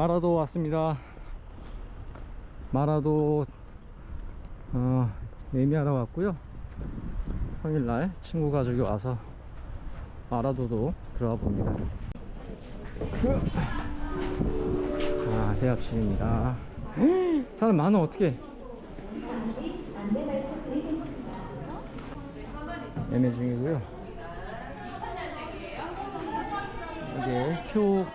마라도 왔습니다. 마라도 어, 예매하러 왔고요. 평일날 친구 가족이 와서 마라도도 들어가 봅니다. 아, 해합실입니다. 사람 많아 어떻게? 예매 중이고요. 이게 표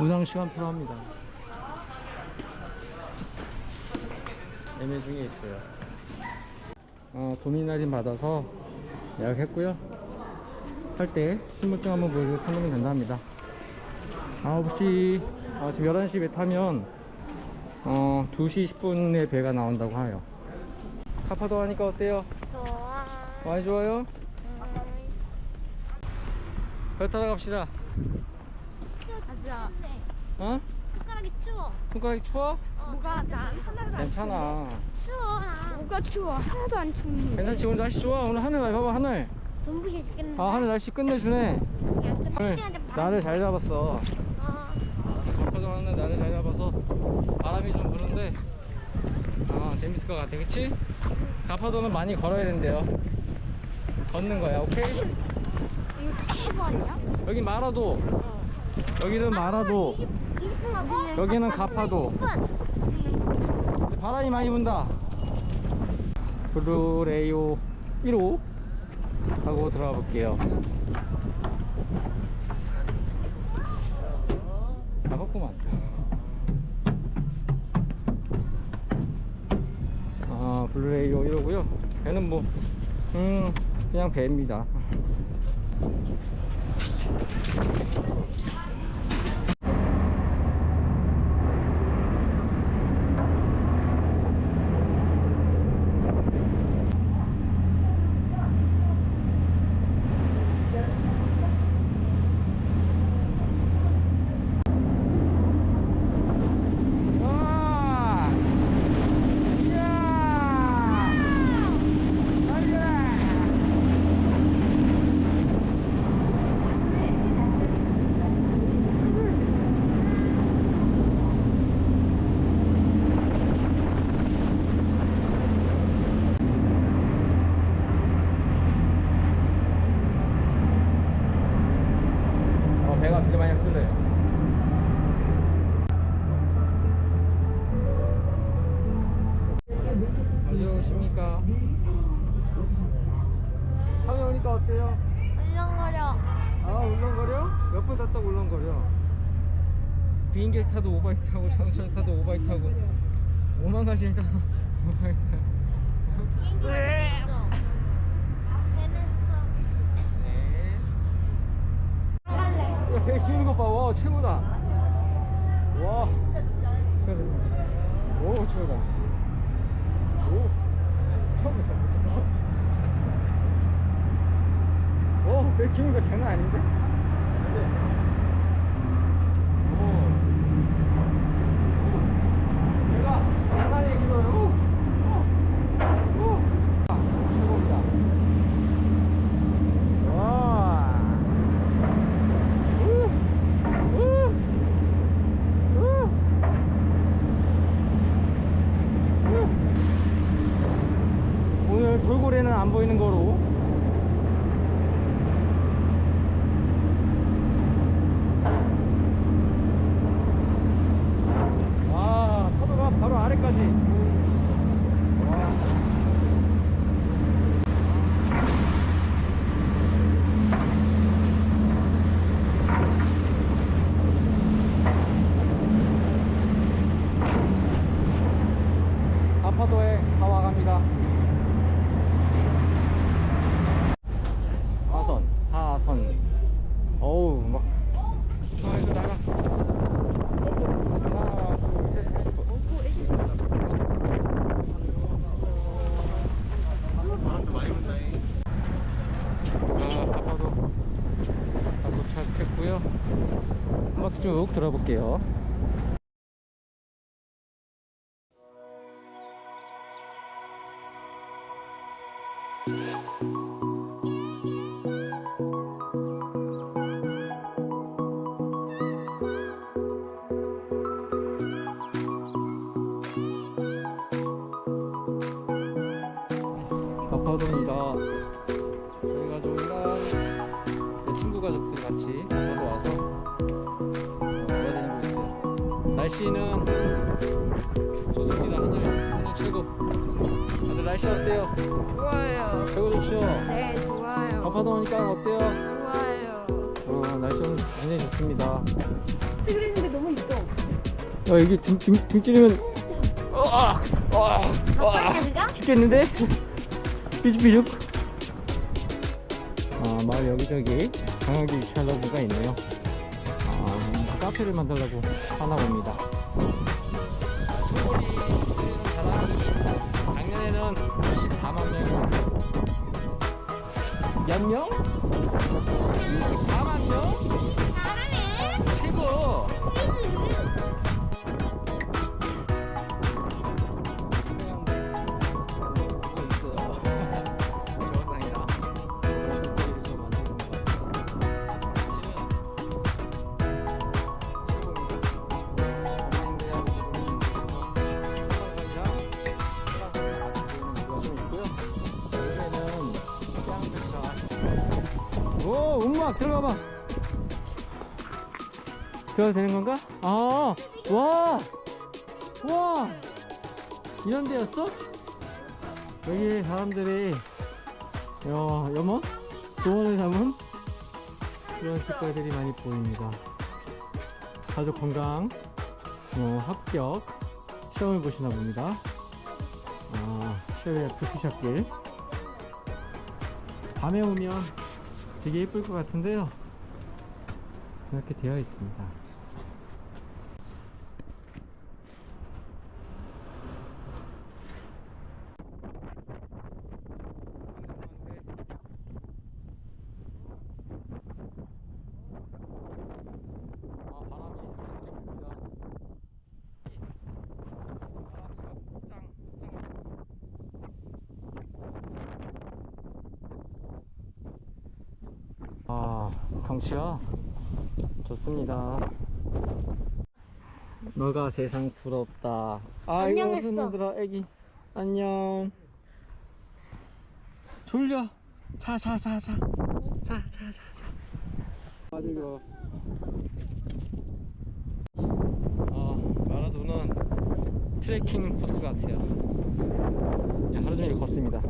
운항 시간 필요합니다. 예매 중에 있어요. 어, 도민 할인 받아서 예약했고요. 탈때 신분증 한번 보여주고 타면 된답니다. 9시, 어, 지금 11시 배 타면 어, 2시 10분에 배가 나온다고 하요. 카파도 하니까 어때요? 좋아. 많이 좋아요? 배 타러 갑시다. 가자. 어? 손가락이 추워. 손가락이 추워? 뭐가 나 하나도 안 괜찮아. 추워. 나. 뭐가 추워? 하나도 안 추운데. 괜찮지? 오늘 날씨 좋아. 오늘 하늘 많이 봐봐, 하늘. 눈부시 죽겠는데. 아, 하늘 날씨 끝내주네. 오늘 나를 잘 잡았어. 아, 전파도 하는 나를 잘 잡아서 바람이 좀 부는데 아 재밌을 것 같아 그치? 가파도는 많이 걸어야 된대요 걷는 거야 오케이? 이거 추워 아니야? 여기 마라도 여기는 마라도. 20분 가고. 여기는 가파도. 바람이 많이 분다. 블루레이오 1호 하고 들어가 볼게요. 가봤구만. 아 블루레이오 1호고요. 배는 뭐 음, 그냥 배입니다 와! 이야! 달려라! 어, 배가 되게 많이 흔들려요. 오십니까? 상해 오니까 어때요? 울렁거려. 아 울렁거려? 몇분 탔다고 울렁거려? 비행기를 타도 오바이크 타고 자동차를 타도 오바이크 타고 오만 가지를 타도 오바이크 타고 비행기가. 네. 배 기우는 것 봐. 와, 최고다. 와. 최고다. 오, 최고다. 오. 배 기우는 거 장난 아닌데? 들어볼게요. 버퍼입니다. 저희 가족이랑 제 친구 가족들 같이 날씨는 좋습니다. 하늘, 하늘 최고. 다들 날씨 어때요? 좋아요. 최고 좋죠? 네, 좋아요. 아파도 오니까 어때요? 좋아요. 어, 날씨는 굉장히 좋습니다. 그랬는데 너무 이뻐. 야, 여기 등, 등, 등 찌르면, 아, 아, 아, 우리가? 죽겠는데? 삐죽삐죽. 아, 마을 여기저기 강하게 위치한 러브가 있네요. 아, 카페를 만들려고 하나 봅니다. 작년에는 24만 명. 몇 명? 오, 음악 들어가봐. 들어가도 되는 건가? 아, 와, 와, 이런 데였어? 여기 사람들이, 여, 여머? 조언을 담은 그런 색깔들이 많이 보입니다. 가족 건강, 어, 합격, 시험을 보시나 봅니다. 아, 시험에 붙으셨길. 밤에 오면 되게 예쁠 것 같은데요. 이렇게 되어 있습니다. 아, 경치가 좋습니다. 너가 세상 부럽다. 아이고. 손님들아, 애기. 안녕. 졸려. 자, 자, 자, 자. 자, 자, 자, 자. 아들고. 아, 마라도는 트레킹 코스 같아요. 야, 하루 종일 걷습니다.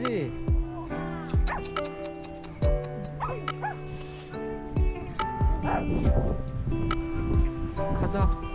타지? 가자.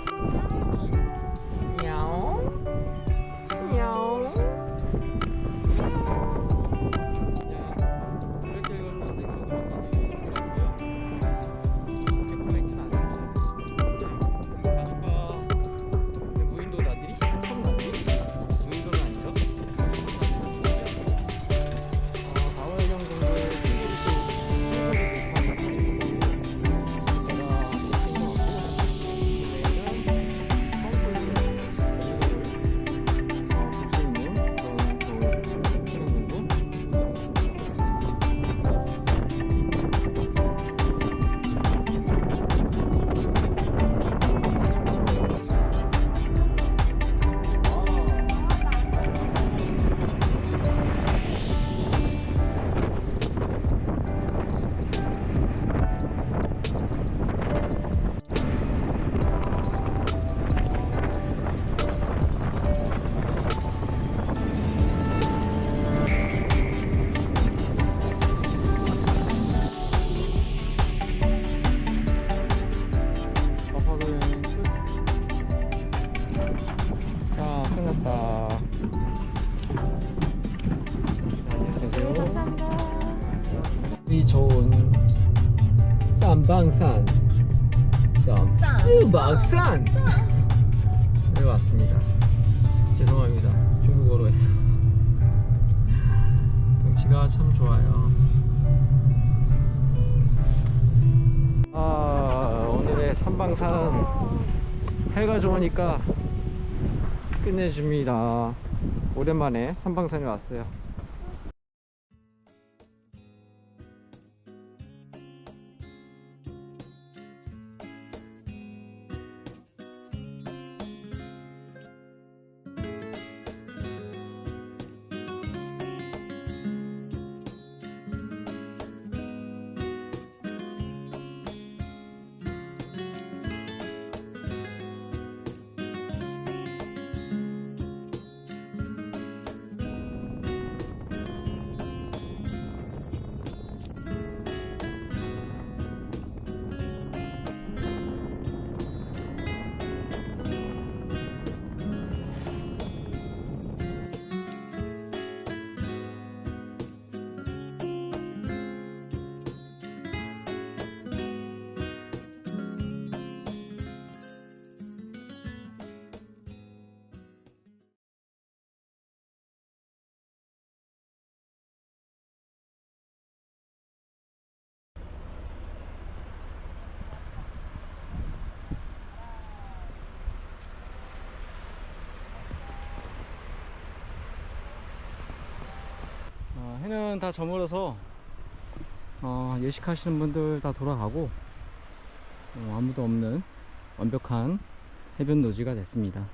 스방산 네 왔습니다. 죄송합니다. 중국어로 해서. 경치가 참 좋아요. 아 오늘의 삼방산. 해가 좋으니까 끝내줍니다. 오랜만에 삼방산에 왔어요 해는 다 저물어서 어, 예식하시는 분들 다 돌아가고 어, 아무도 없는 완벽한 해변 노지가 됐습니다.